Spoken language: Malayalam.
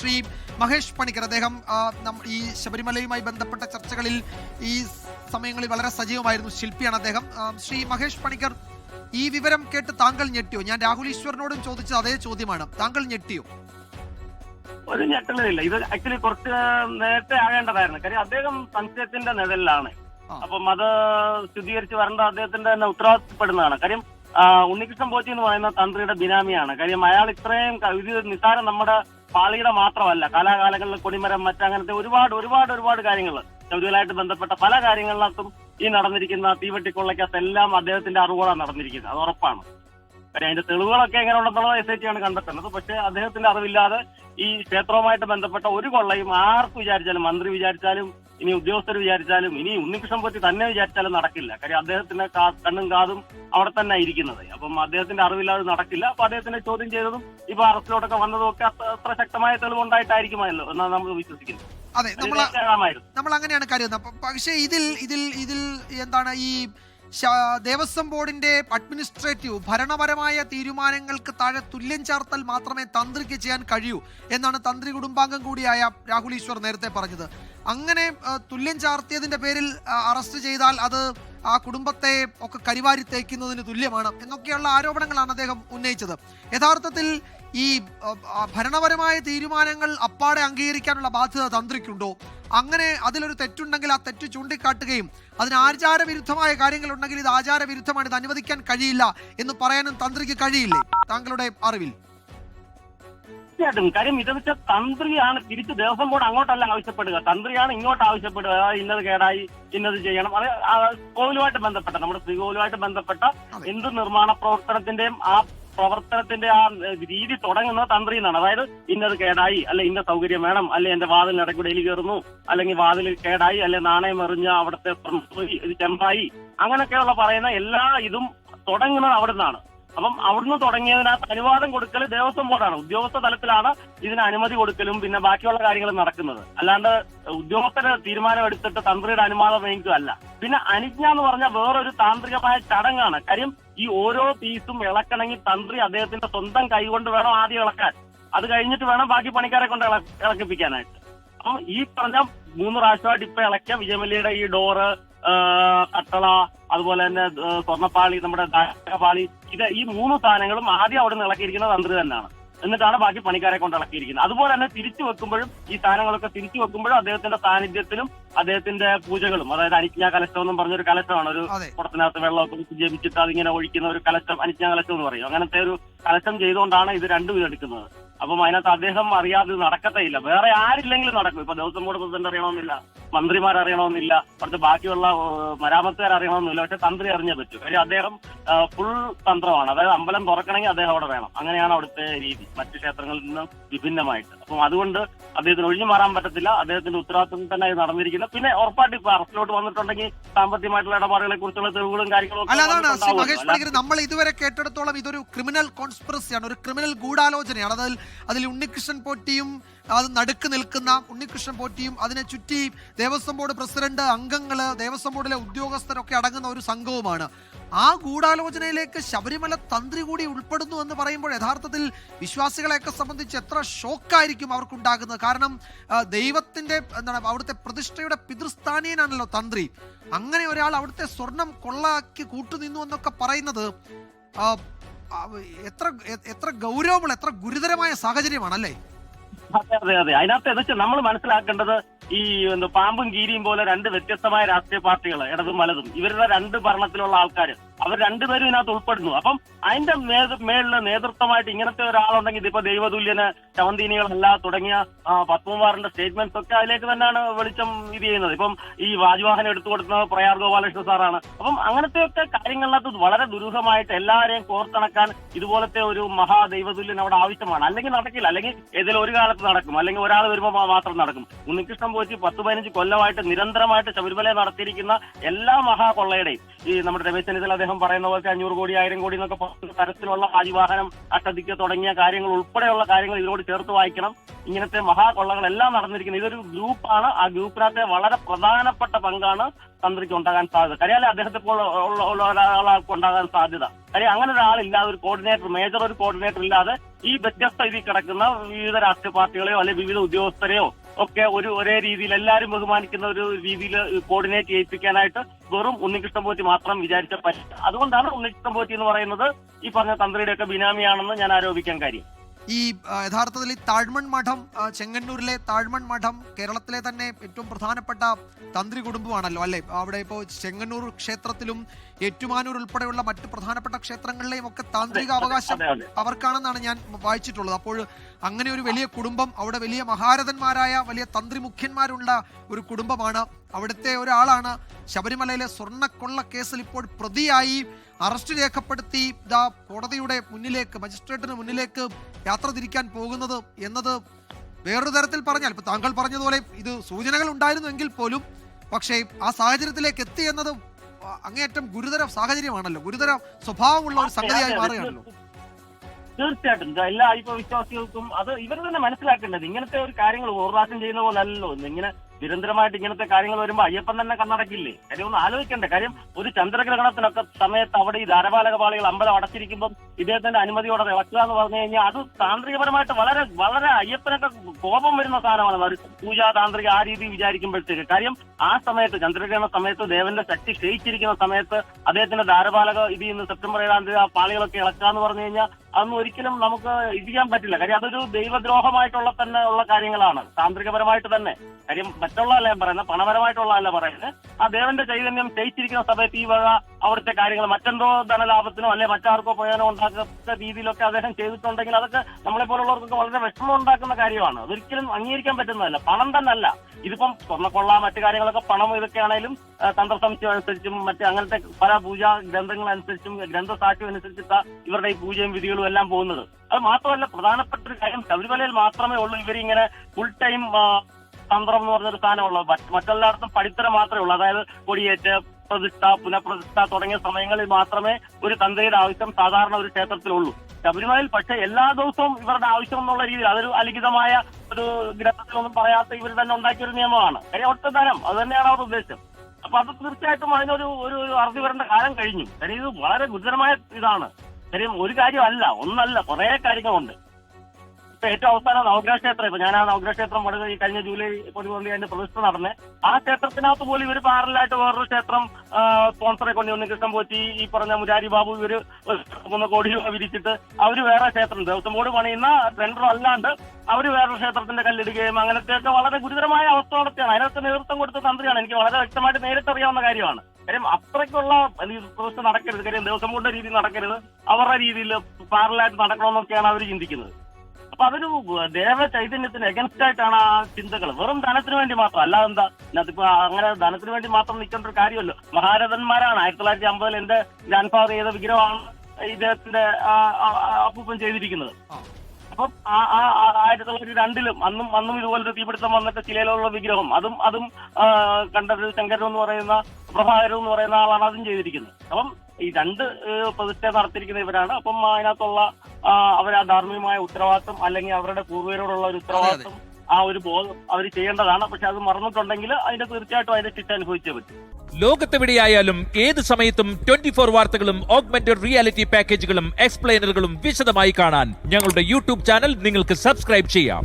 ശ്രീ മഹേഷ് പണിക്കർ. അദ്ദേഹം ഈ ശബരിമലയുമായി ബന്ധപ്പെട്ട ചർച്ചകളിൽ ഈ സമയങ്ങളിൽ വളരെ സജീവമായിരുന്നു ശില്പിയാണ് അദ്ദേഹം. ശ്രീ മഹേഷ് പണിക്കർ ഈ വിവരം കേട്ട് താങ്കൾ ഞെട്ടിയോ? ഞാൻ രാഹുൽ ഈശ്വരനോടും ചോദിച്ചത് അതേ ചോദ്യമാണ്. താങ്കൾ ഞെട്ടിയോ? ഒരു ഞെട്ടലില്ല ഇത് ആക്ച്വലി കുറച്ച് നേരത്തെ ആകേണ്ടതായിരുന്നു. കാര്യം അദ്ദേഹം സംശയത്തിന്റെ നിഴലിലാണ്. അപ്പൊ അത് സ്ഥിരീകരിച്ച് വരേണ്ട അദ്ദേഹത്തിന്റെ തന്നെ ഉത്തരവാദിത്തപ്പെടുന്നതാണ്. കാര്യം ഉണ്ണികൃഷ്ണൻ പോറ്റി എന്ന് പറയുന്ന തന്ത്രിയുടെ ബിനാമിയാണ്. കാര്യം അയാൾ ഇത്രയും ഇത് നിസ്സാരം നമ്മുടെ പാളിയുടെ മാത്രമല്ല കലാകാലങ്ങളിൽ കൊടിമരം മറ്റങ്ങനത്തെ ഒരുപാട് ഒരുപാട് ഒരുപാട് കാര്യങ്ങൾ. ശബരിമലയായിട്ട് ബന്ധപ്പെട്ട പല കാര്യങ്ങളിനകത്തും ഈ നടന്നിരിക്കുന്ന തീവെട്ടിക്കൊള്ളയ്ക്കകത്ത് എല്ലാം അദ്ദേഹത്തിന്റെ അറിവുകളാണ് നടന്നിരിക്കുന്നത്. അത് ഉറപ്പാണ്. കാര്യം അതിന്റെ തെളിവുകളൊക്കെ എങ്ങനെ ഉണ്ടെന്നുള്ളത് എസ് ഐ ടി ആണ് കണ്ടെത്തുന്നത്. പക്ഷേ അദ്ദേഹത്തിന്റെ അറിവില്ലാതെ ഈ ക്ഷേത്രവുമായിട്ട് ബന്ധപ്പെട്ട ഒരു കൊള്ളയും ആർക്ക് വിചാരിച്ചാലും മന്ത്രി വിചാരിച്ചാലും ഇനി ഉദ്യോഗസ്ഥർ വിചാരിച്ചാലും ഇനി ഉണ്ണികൃഷ്ണൻ പറ്റി തന്നെ വിചാരിച്ചാലും നടക്കില്ല. കാര്യം അദ്ദേഹത്തിന്റെ കണ്ണും കാതും അവിടെ തന്നെ ഇരിക്കുന്നത് അപ്പം അദ്ദേഹത്തിന്റെ അറിവില്ലാതെ നടക്കില്ല. അപ്പൊ അദ്ദേഹത്തിന്റെ ചോദ്യം ചെയ്തതും ഇപ്പൊ അറസ്റ്റിലോട്ടൊക്കെ വന്നതും ഒക്കെ അത്ര ശക്തമായ തെളിവുണ്ടായിട്ടായിരിക്കുമല്ലോ എന്നാണ് നമ്മൾ വിശ്വസിക്കുന്നത്. അതെ നമ്മൾ നമ്മൾ അങ്ങനെയാണ് കരുതുന്നത്. പക്ഷേ ഇതിൽ ഇതിൽ ഇതിൽ എന്താണ് ഈ ദേവസ്വം ബോർഡിന്റെ അഡ്മിനിസ്ട്രേറ്റീവ് ഭരണപരമായ തീരുമാനങ്ങൾക്ക് താഴെ തുല്യം ചേർത്തൽ മാത്രമേ തന്ത്രിക്ക് ചെയ്യാൻ കഴിയൂ എന്നാണ് തന്ത്രി കുടുംബാംഗം കൂടിയായ രാഹുൽ ഈശ്വർ നേരത്തെ പറഞ്ഞത്. അങ്ങനെ തുല്യം ചാർത്തിയതിന്റെ പേരിൽ അറസ്റ്റ് ചെയ്താൽ അത് ആ കുടുംബത്തെ ഒക്കെ കരിവാരി തേക്കുന്നതിന് തുല്യമാണ് എന്നൊക്കെയുള്ള ആരോപണങ്ങളാണ് അദ്ദേഹം ഉന്നയിച്ചത്. യഥാർത്ഥത്തിൽ ഈ ഭരണപരമായ തീരുമാനങ്ങൾ അപ്പാടെ അംഗീകരിക്കാനുള്ള ബാധ്യത തന്ത്രിക്കുണ്ടോ? അങ്ങനെ അതിലൊരു തെറ്റുണ്ടെങ്കിൽ ആ തെറ്റ് ചൂണ്ടിക്കാട്ടുകയും അതിന് ആചാരവിരുദ്ധമായ കാര്യങ്ങൾ ഉണ്ടെങ്കിൽ ഇത് ആചാരവിരുദ്ധമാണ് ഇത് അനുവദിക്കാൻ കഴിയില്ല എന്ന് പറയാനും തന്ത്രിക്ക് കഴിയില്ലേ? താങ്കളുടെ അറിവിൽ. തീർച്ചയായിട്ടും. കാര്യം ഇത് വെച്ച തന്ത്രിയാണ് തിരിച്ച് ദേവസ്വം ബോർഡ് അങ്ങോട്ടല്ല ആവശ്യപ്പെടുക. തന്ത്രിയാണ് ഇങ്ങോട്ട് ആവശ്യപ്പെടുക. ഇന്നത് കേടായി ഇന്നത് ചെയ്യണം. അത് കോവിലുമായിട്ട് ബന്ധപ്പെട്ട നമ്മുടെ ശ്രീകോവിലുമായിട്ട് ബന്ധപ്പെട്ട. എന്ത് നിർമ്മാണ പ്രവർത്തനത്തിന്റെയും ആ പ്രവർത്തനത്തിന്റെ ആ രീതി തുടങ്ങുന്നത് തന്ത്രി എന്നാണ്. അതായത് ഇന്നത് കേടായി അല്ലെ ഇന്ന സൗകര്യം വേണം അല്ലെ എന്റെ വാതിൽ എലി കയറുന്നു അല്ലെങ്കിൽ വാതിൽ കേടായി അല്ലെ നാണയം എറിഞ്ഞ അവിടുത്തെ ചെമ്പായി അങ്ങനെയൊക്കെയുള്ള പറയുന്ന എല്ലാ ഇതും തുടങ്ങുന്നത് അവിടെ നിന്നാണ് അപ്പം അവിടുന്ന് തുടങ്ങിയതിനകത്ത് അനുവാദം കൊടുക്കൽ ദേവസ്വം ബോർഡാണ്. ഉദ്യോഗസ്ഥ തലത്തിലാണ് ഇതിന് അനുമതി കൊടുക്കലും പിന്നെ ബാക്കിയുള്ള കാര്യങ്ങൾ നടക്കുന്നത്. അല്ലാണ്ട് ഉദ്യോഗസ്ഥരെ തീരുമാനം എടുത്തിട്ട് തന്ത്രിയുടെ അനുവാദം വേണ്ടിയല്ല പിന്നെ അനുജ്ഞ എന്ന് പറഞ്ഞ വേറൊരു താന്ത്രികമായ ചടങ്ങാണ്. കാര്യം ഈ ഓരോ പീസും ഇളക്കണമെങ്കിൽ തന്ത്രി അദ്ദേഹത്തിന്റെ സ്വന്തം കൈകൊണ്ട് വേണം ആദ്യം ഇളക്കാൻ. അത് കഴിഞ്ഞിട്ട് വേണം ബാക്കി പണിക്കാരെ കൊണ്ട് ഇളക്കിപ്പിക്കാനായിട്ട്. അപ്പം ഈ പറഞ്ഞ മൂന്ന് പ്രാവശ്യമായിട്ട് ഇപ്പൊ ഇളക്കിയ വിജയമല്ലിയുടെ ഈ ഡോറ് കട്ടള അതുപോലെ തന്നെ സ്വർണപ്പാളി നമ്മുടെ പാളി ഇത് ഈ മൂന്ന് സാധനങ്ങളും ആദ്യം അവിടെ നിന്ന് ഇളക്കിയിരിക്കുന്നത് തന്ത്രി തന്നെയാണ്. എന്നിട്ടാണ് ബാക്കി പണിക്കാരെ കൊണ്ട് ഇളക്കിയിരിക്കുന്നത്. അതുപോലെ തന്നെ തിരിച്ചു വെക്കുമ്പോഴും ഈ സാധനങ്ങളൊക്കെ തിരിച്ചു വെക്കുമ്പോഴും അദ്ദേഹത്തിന്റെ സാന്നിധ്യത്തിലും അദ്ദേഹത്തിന്റെ പൂജകളും അതായത് അനിജ്ഞ കലശം എന്നും പറഞ്ഞൊരു കലശമാണ്. ഒരു കുടത്തിനകത്ത് വെള്ളമൊക്കെ ജപിച്ചിട്ട് അതിങ്ങനെ ഒഴിക്കുന്ന ഒരു കലശം അനിജ്ഞ കലശം എന്ന് പറയും. അങ്ങനത്തെ ഒരു കലശം ചെയ്തുകൊണ്ടാണ് ഇത് രണ്ടും ഇതെടുക്കുന്നത്. അപ്പം അതിനകത്ത് അദ്ദേഹം അറിയാതെ നടക്കത്തേയില്ല വേറെ ആരില്ലെങ്കിലും നടക്കും. ഇപ്പൊ ദേവസ്വം ബോർഡ് പ്രസിഡന്റ് അറിയണമെന്നില്ല മന്ത്രിമാർ അറിയണമെന്നില്ല അവിടുത്തെ ബാക്കിയുള്ള മരാമത്തുകാർ അറിയണമെന്നില്ല പക്ഷെ തന്ത്രി അറിഞ്ഞേ പറ്റൂ. കാര്യം അദ്ദേഹം ഫുൾ തന്ത്രമാണ്. അതായത് അമ്പലം തുറക്കണമെങ്കിൽ അദ്ദേഹം അവിടെ വേണം. അങ്ങനെയാണ് അവിടുത്തെ രീതി. മറ്റു ക്ഷേത്രങ്ങളിൽ നിന്നും വിഭിന്നമായിട്ട്. അപ്പം അതുകൊണ്ട് അദ്ദേഹത്തിന് ഒഴിഞ്ഞു മാറാൻ പറ്റത്തില്ല. അദ്ദേഹത്തിന്റെ ഉത്തരവാദിത്വം തന്നെ നടന്നിരിക്കില്ല നടന്നിരിക്കുന്നത് പിന്നെ ഉറപ്പായിട്ട് ഇപ്പൊ അറസ്റ്റിലോട്ട് വന്നിട്ടുണ്ടെങ്കിൽ സാമ്പത്തികമായിട്ടുള്ള ഇടപാടുകളെ കുറിച്ചുള്ള തെളിവുകളും കാര്യങ്ങളും അല്ല അതാണ് മഹേഷ് പണിക്കർ നമ്മൾ ഇതുവരെ കേട്ടിടത്തോളം ഇതൊരു ക്രിമിനൽ കോൺസ്പിറസിയാണ് ഒരു ക്രിമിനൽ ഗൂഢാലോചനയാണ്. അതിൽ അതിൽ ഉണ്ണികൃഷ്ണൻ പോറ്റിയും അത് നടുക്ക് നിൽക്കുന്ന ഉണ്ണികൃഷ്ണൻ പോറ്റിയും അതിനെ ചുറ്റി ദേവസ്വം ബോർഡ് പ്രസിഡന്റ് അംഗങ്ങൾ ദേവസ്വം ബോർഡിലെ ഉദ്യോഗസ്ഥരൊക്കെ അടങ്ങുന്ന ഒരു സംഘവുമാണ്. ആ ഗൂഢാലോചനയിലേക്ക് ശബരിമല തന്ത്രി കൂടി ഉൾപ്പെടുന്നു എന്ന് പറയുമ്പോൾ യഥാർത്ഥത്തിൽ വിശ്വാസികളെയൊക്കെ സംബന്ധിച്ച് എത്ര ഷോക്കായിരിക്കും അവർക്കുണ്ടാകുന്നത്. കാരണം ദൈവത്തിന്റെ എന്താണ് അവിടുത്തെ പ്രതിഷ്ഠയുടെ പിതൃസ്ഥാനീയനാണല്ലോ തന്ത്രി. അങ്ങനെ ഒരാൾ അവിടുത്തെ സ്വർണം കൊള്ളാക്കി കൂട്ടുനിന്നു എന്നൊക്കെ പറയുന്നത് എത്ര എത്ര ഗൗരവമുള്ള എത്ര ഗുരുതരമായ സാഹചര്യമാണല്ലേ? അതെ അതെ അതെ. അതിനകത്ത് എന്ന് വെച്ചാൽ നമ്മൾ മനസ്സിലാക്കേണ്ടത് ഈ പാമ്പും കീരിയും പോലെ രണ്ട് വ്യത്യസ്തമായ രാഷ്ട്രീയ പാർട്ടികൾ ഇടതും വലതും. ഇവരുടെ രണ്ട് ഭരണത്തിലുള്ള ആൾക്കാർ അവർ രണ്ടുപേരും ഇതിനകത്ത് ഉൾപ്പെടുന്നു. അപ്പം അതിന്റെ മേളിൽ നേതൃത്വമായിട്ട് ഇങ്ങനത്തെ ഒരാളുണ്ടെങ്കിൽ ഇതിപ്പോ ദൈവതുല്യന് ചവന്തീനികളല്ല തുടങ്ങിയ പത്മകുമാറിന്റെ സ്റ്റേറ്റ്മെന്റ്സ് ഒക്കെ അതിലേക്ക് തന്നെയാണ് വെളിച്ചം ഇത് ചെയ്യുന്നത്. ഇപ്പം ഈ വാജ്വാഹനം എടുത്തു കൊടുക്കുന്നത് പ്രയാർ ഗോപാലകൃഷ്ണ സാറാണ്. അപ്പം അങ്ങനത്തെയൊക്കെ കാര്യങ്ങളിനകത്ത് വളരെ ദുരൂഹമായിട്ട് എല്ലാവരെയും കോർത്തിണക്കാൻ ഇതുപോലത്തെ ഒരു മഹാ മഹാദൈവതുല്യൻ അവിടെ ആവശ്യമാണ്. അല്ലെങ്കിൽ നടക്കില്ല. അല്ലെങ്കിൽ ഏതെങ്കിലും ഒരു കാലത്ത് നടക്കും. അല്ലെങ്കിൽ ഒരാൾ വരുമ്പോൾ മാത്രം നടക്കും. ഉണ്ണികൃഷ്ണൻ പോറ്റി പത്ത് പതിനഞ്ച് കൊല്ലമായിട്ട് നിരന്തരമായിട്ട് ശബരിമല നടത്തിയിരിക്കുന്ന എല്ലാ മഹാകൊള്ളയുടെയും. ഈ നമ്മുടെ രമേശ് ചെന്നിത്തല അദ്ദേഹം പറയുന്ന പോലത്തെ അഞ്ഞൂറ് കോടി ആയിരം കോടി എന്നൊക്കെ പറയുന്ന തരത്തിലുള്ള ആദിവാഹനം അട്ടതിക്ക് തുടങ്ങിയ കാര്യങ്ങൾ ഉൾപ്പെടെയുള്ള കാര്യങ്ങൾ ഇതിനോട് ചേർത്ത് വായിക്കണം. ഇങ്ങനത്തെ മഹാകൊള്ളകളെല്ലാം നടന്നിരിക്കുന്നത് ഇതൊരു ഗ്രൂപ്പാണ്. ആ ഗ്രൂപ്പിനകത്തെ വളരെ പ്രധാനപ്പെട്ട പങ്കാണ് തന്ത്രിക്ക് ഉണ്ടാകാൻ സാധ്യത. കാര്യം അദ്ദേഹത്തെ ഉള്ള ഒരാൾക്ക് ഉണ്ടാകാൻ സാധ്യത. കാര്യം അങ്ങനെ ഒരാളില്ലാതെ ഒരു കോർഡിനേറ്റർ മേജർ ഒരു കോർഡിനേറ്റർ ഇല്ലാതെ ഈ വ്യത്യസ്ത ഇതിൽ കിടക്കുന്ന വിവിധ രാഷ്ട്രീയ പാർട്ടികളെയോ അല്ലെങ്കിൽ വിവിധ ഉദ്യോഗസ്ഥരെയോ ഒക്കെ ഒരു ഒരേ രീതിയിൽ എല്ലാവരും ബഹുമാനിക്കുന്ന ഒരു രീതിയിൽ കോർഡിനേറ്റ് ചെയ്യിപ്പിക്കാനായിട്ട് വെറും ഉണ്ണികൃഷ്ണൻ പോറ്റി മാത്രം വിചാരിച്ച പറ്റില്ല അതുകൊണ്ടാണ് ഉണ്ണികൃഷ്ണൻ പോറ്റി എന്ന് പറയുന്നത് ഈ പറഞ്ഞ തന്ത്രിയുടെയൊക്കെ ബിനാമിയാണെന്ന് ഞാൻ ആരോപിക്കാൻ കാര്യം. ഈ യഥാർത്ഥത്തിൽ ഈ താഴ്മൺ മഠം ചെങ്ങന്നൂരിലെ താഴ്മൺ മഠം കേരളത്തിലെ തന്നെ ഏറ്റവും പ്രധാനപ്പെട്ട തന്ത്രി കുടുംബമാണല്ലോ അല്ലേ? അവിടെ ഇപ്പോൾ ചെങ്ങന്നൂർ ക്ഷേത്രത്തിലും ഏറ്റുമാനൂർ ഉൾപ്പെടെയുള്ള മറ്റ് പ്രധാനപ്പെട്ട ക്ഷേത്രങ്ങളിലെയും ഒക്കെ താന്ത്രിക അവകാശം അവർക്കാണെന്നാണ് ഞാൻ വായിച്ചിട്ടുള്ളത്. അപ്പോൾ അങ്ങനെ ഒരു വലിയ കുടുംബം അവിടെ വലിയ മഹാരഥന്മാരായ വലിയ തന്ത്രി മുഖ്യന്മാരുള്ള ഒരു കുടുംബമാണ്. അവിടുത്തെ ഒരാളാണ് ശബരിമലയിലെ സ്വർണക്കൊള്ള കേസിൽ ഇപ്പോൾ പ്രതിയായി. അറസ്റ്റ് രേഖപ്പെടുത്തി ഇതാ കോടതിയുടെ മുന്നിലേക്ക് മജിസ്ട്രേറ്റിന് മുന്നിലേക്ക് യാത്ര തിരിക്കാൻ പോകുന്നത് എന്നത് വേറൊരു തരത്തിൽ പറഞ്ഞാൽ ഇപ്പൊ താങ്കൾ പറഞ്ഞതുപോലെ ഇത് സൂചനകൾ ഉണ്ടായിരുന്നുവെങ്കിൽ പോലും പക്ഷേ ആ സാഹചര്യത്തിലേക്ക് എത്തി എന്നത് അങ്ങേയറ്റം ഗുരുതര സാഹചര്യമാണല്ലോ. ഗുരുതര സ്വഭാവമുള്ള ഒരു സംഗതിയായി മാറുകയാണല്ലോ. തീർച്ചയായിട്ടും. എല്ലാ അയ്യപ്പ വിശ്വാസികൾക്കും അത് ഇവർ തന്നെ മനസ്സിലാക്കേണ്ടത് ഇങ്ങനത്തെ ഒരു കാര്യങ്ങൾ ഓർവാസം ചെയ്യുന്ന പോലെ അല്ലല്ലോ ഇങ്ങനെ നിരന്തരമായിട്ട് ഇങ്ങനത്തെ കാര്യങ്ങൾ വരുമ്പോൾ അയ്യപ്പൻ തന്നെ കണ്ണടക്കില്ലേ? കാര്യം ഒന്ന് ആലോചിക്കണ്ടേ. കാര്യം ഒരു ചന്ദ്രഗ്രഹണത്തിനൊക്കെ സമയത്ത് അവിടെ ഈ ധാരപാലക പാളികൾ അമ്പലം അടച്ചിരിക്കുമ്പോൾ ഇദ്ദേഹത്തിന്റെ അനുമതിയോടെ ഇളക്കുക എന്ന് പറഞ്ഞു കഴിഞ്ഞാൽ അത് താന്ത്രികപരമായിട്ട് വളരെ വളരെ അയ്യപ്പനൊക്കെ കോപം വരുന്ന സാധനമാണ്. പൂജാ താന്ത്രിക ആ രീതി വിചാരിക്കുമ്പോഴത്തേക്ക്. കാര്യം ആ സമയത്ത് ചന്ദ്രഗ്രഹണ സമയത്ത് ദേവന്റെ ശക്തി ക്ഷയിച്ചിരിക്കുന്ന സമയത്ത് അദ്ദേഹത്തിന്റെ ധാരപാലക ഇത് ഇന്ന് സെപ്റ്റംബർ ഏഴാം തീയതി ആ പാളികളൊക്കെ ഇളക്കുക എന്ന് പറഞ്ഞു കഴിഞ്ഞാൽ അതൊന്നും ഒരിക്കലും നമുക്ക് ഇത് ചെയ്യാൻ പറ്റില്ല. കാര്യം അതൊരു ദൈവദ്രോഹമായിട്ടുള്ള തന്നെ ഉള്ള കാര്യങ്ങളാണ്. താന്ത്രികപരമായിട്ട് തന്നെ. കാര്യം മറ്റുള്ളതല്ല ഞാൻ പറയുന്നത്? പണപരമായിട്ടുള്ളതല്ല പറയുന്നത്. ആ ദേവന്റെ ചൈതന്യം ക്ഷയിച്ചിരിക്കുന്ന സമയത്ത് ഈ വക അവിടുത്തെ കാര്യങ്ങൾ മറ്റെന്തോ ധനലാഭത്തിനോ അല്ലെ മറ്റാർക്കോ പ്രയോജനം ഉണ്ടാക്കുന്ന രീതിയിലൊക്കെ അദ്ദേഹം ചെയ്തിട്ടുണ്ടെങ്കിൽ അതൊക്കെ നമ്മളെ പോലുള്ളവർക്കൊക്കെ വളരെ വിഷമം ഉണ്ടാക്കുന്ന കാര്യമാണ്. അതൊരിക്കലും അംഗീകരിക്കാൻ പറ്റുന്നതല്ല. പണം തന്നെ അല്ല ഇതിപ്പം സ്വർണക്കൊള്ള മറ്റു കാര്യങ്ങളൊക്കെ പണം ഇതൊക്കെ ആണെങ്കിലും തന്ത്ര സംശയം അനുസരിച്ചും മറ്റ് അങ്ങനത്തെ പല പൂജാ ഗ്രന്ഥങ്ങൾ അനുസരിച്ചും ഗ്രന്ഥസാക്ഷ്യം അനുസരിച്ചിട്ടാണ് ഇവരുടെ ഈ പൂജയും വിധികളും എല്ലാം പോകുന്നത്. അത് മാത്രമല്ല പ്രധാനപ്പെട്ട ഒരു കാര്യം ശബരിമലയിൽ മാത്രമേ ഉള്ളൂ ഇവരിങ്ങനെ ഫുൾ ടൈം തന്ത്രം എന്ന് പറഞ്ഞൊരു സ്ഥാനമുള്ളൂ മറ്റ് മറ്റെല്ലായിടത്തും പടിത്തരം മാത്രമേ ഉള്ളൂ. അതായത് കൊടിയേറ്റ് പ്രതിഷ്ഠ പുനഃപ്രതിഷ്ഠ തുടങ്ങിയ സമയങ്ങളിൽ മാത്രമേ ഒരു തന്ത്രിയുടെ ആവശ്യം സാധാരണ ഒരു ക്ഷേത്രത്തിലുള്ളൂ. ശബരിമലയിൽ പക്ഷേ എല്ലാ ദിവസവും ഇവരുടെ ആവശ്യം എന്നുള്ള രീതിയിൽ അതൊരു അലിഖിതമായ ഒരു ഗ്രന്ഥത്തിലൊന്നും പറയാത്ത ഇവർ തന്നെ ഉണ്ടാക്കിയ ഒരു നിയമമാണ്. കാര്യം ഒറ്റ തരം അത് തന്നെയാണ് അവരുടെ ഉദ്ദേശം. അപ്പൊ അത് തീർച്ചയായിട്ടും അതിനൊരു ഒരു അറുതി വരേണ്ട കാലം കഴിഞ്ഞു. കാര്യം ഇത് വളരെ ഗുരുതരമായ ഇതാണ്. കാര്യം ഒരു കാര്യമല്ല ഒന്നല്ല കുറെ കാര്യങ്ങളുണ്ട്. ഏറ്റവും അവസാനം നവഗ്രഹ ക്ഷേത്രം ഇപ്പൊ ഞാൻ ആ നവഗ്രഹ ക്ഷേത്രം പണിത് ഈ കഴിഞ്ഞ ജൂലൈ പതിമൂന്ന് അതിന്റെ പ്രതിഷ്ഠ നടന്നേ ആ ക്ഷേത്രത്തിനകത്ത് പോലും ഇവർ പാരലായിട്ട് വേറൊരു ക്ഷേത്രം സ്പോൺസറെ കൊണ്ട് കൃഷ്ണൻ പോറ്റി ഈ പറഞ്ഞ മുരാരി ബാബു ഇവർ മൂന്ന് കോടി രൂപ വിരിച്ചിട്ട് അവർ വേറെ ക്ഷേത്രം ദേവസ്വം ബോർഡ് പണിയുന്ന ടെൻഡർ അല്ലാണ്ട് അവർ വേറൊരു ക്ഷേത്രത്തിന്റെ കല്ലിടുകയും അങ്ങനത്തെയൊക്കെ വളരെ ഗുരുതരമായ അവസ്ഥ നടത്തിയാണ് അതിനകത്ത് നേതൃത്വം കൊടുത്ത തന്ത്രിയാണ്. എനിക്ക് വളരെ വ്യക്തമായിട്ട് നേരിട്ട് അറിയാവുന്ന കാര്യമാണ്. കാര്യം അത്രയ്ക്കുള്ള പ്രതിഷ്ഠ നടക്കരുത്. കാര്യം ദേവസ്വം ബോർഡിന്റെ രീതിയിൽ നടക്കരുത്. അവരുടെ രീതിയിൽ പാരലായിട്ട് നടക്കണമെന്നൊക്കെയാണ് അവർ ചിന്തിക്കുന്നത്. അപ്പൊ അതൊരു ദേവ ചൈതന്യത്തിന് എഗൻസ്റ്റ് ആയിട്ടാണ് ആ ചിന്തകൾ വെറും ധനത്തിന് വേണ്ടി മാത്രം. അല്ലാതെ എന്താ? അതിപ്പോ അങ്ങനെ ധനത്തിന് വേണ്ടി മാത്രം നിൽക്കേണ്ട ഒരു കാര്യമല്ലോ. മഹാരഥന്മാരാണ്. ആയിരത്തി തൊള്ളായിരത്തി അമ്പതിൽ എന്റെ ഗ്രാൻഡ് ഫാദർ ചെയ്ത വിഗ്രഹമാണ് ഇദ്ദേഹത്തിന്റെ അപ്പൂപ്പൻ ചെയ്തിരിക്കുന്നത്. അപ്പം ആയിരത്തി തൊള്ളായിരത്തി രണ്ടിലും അന്നും അന്നും ഇതുപോലൊരു തീപിടുത്തം വന്നിട്ട് ചിലയിലുള്ള വിഗ്രഹം. അതും അതും കണ്ടത് ശങ്കരൻ എന്ന് പറയുന്ന പ്രഭാകരൻ എന്ന് പറയുന്ന ആളാണ് അതും ചെയ്തിരിക്കുന്നത്. അപ്പം ഈ രണ്ട് പ്രതിഷ്ഠ നടത്തിയിരിക്കുന്ന ഇവരാണ്. അപ്പം അതിനകത്തുള്ള ആ, അവർ ആ ധാർമ്മികമായ ഉത്തരവാദിത്വം അല്ലെങ്കിൽ അവരുടെ പൂർവികരോടുള്ള ഒരു ഉത്തരവാദിത്വം ആ ഒരു ബോധം അവർ ചെയ്യേണ്ടതാണ്. പക്ഷെ അത് മറന്നിട്ടുണ്ടെങ്കിൽ അതിന്റെ തീർച്ചയായിട്ടും അതിന്റെ ശിക്ഷ അനുഭവിച്ചേ പറ്റും. ലോകത്തെവിടെയായാലും ഏത് സമയത്തും ട്വന്റി ഫോർ വാർത്തകളും ഓഗ്മെന്റഡ് റിയാലിറ്റി പാക്കേജുകളും എക്സ്പ്ലെയിനറുകളും വിശദമായി കാണാൻ ഞങ്ങളുടെ യൂട്യൂബ് ചാനൽ നിങ്ങൾക്ക് സബ്സ്ക്രൈബ് ചെയ്യാം.